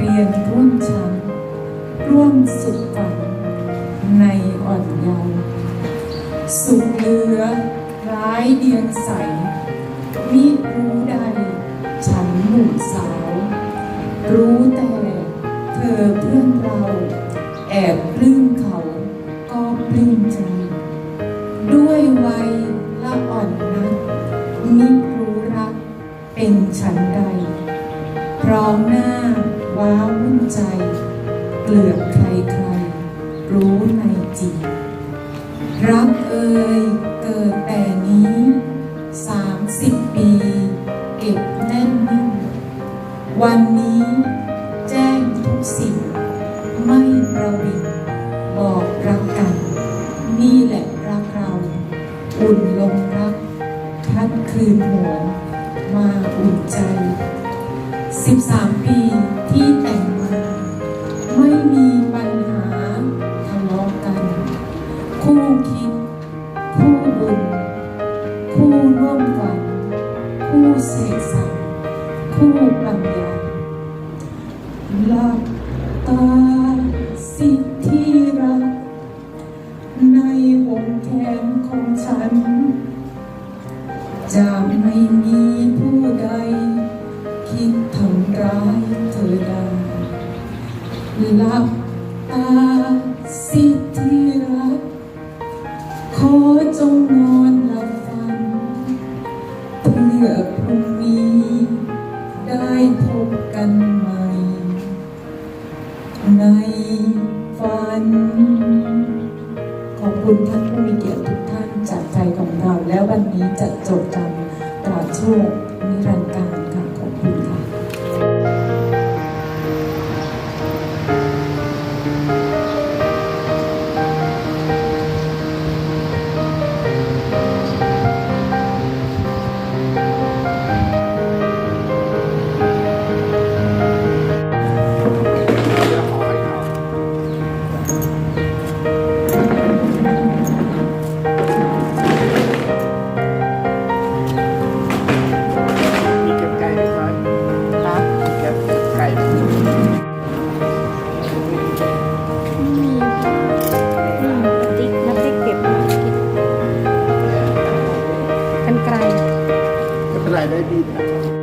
เรียนร่วมชั้น ร่วมสุขฝันในอ่อนเยาว์สุขเหลือ ร้ายเดียงใส มิรู้ใด ฉันหนุ่มสาว รู้แต่เธอเพื่อนเรา แอบปลื้มเขาก็ปลื้มใจด้วยวัยละอ่อนนักมิรู้รักเป็นฉันใดพร้อมหน้า ว้าวุ่นใจเกลือกใครใครรู้ในจิตรักเอ่ยเกิดแต่นี้สามสิบปี เก็บแน่นนิ่งวันนี้แจ้งทุกสิ่ง ไม่ประวิงบอกรักกัน นี่แหละรักเรา อุ่นลงรัก ทัดคืนหวนมาอุ่นใจ 13 ปี ที่แต่งมาไม่มีปัญหาทะเลาะกัน คู่คิด คู่บุญ คู่ร่วมกัน คู่เสกสรรคู่ปัญญา หลับตาสิที่รัก ขอจงนอนหลับฝันเพื่อพรุ่งนี้ ได้พบกันใหม่ ในฝัน ขอบคุณท่านผู้มีเกียรติทุกท่านจากใจของเรา แล้ววันนี้จะจดจำตราบชั่วนิรันด Bida.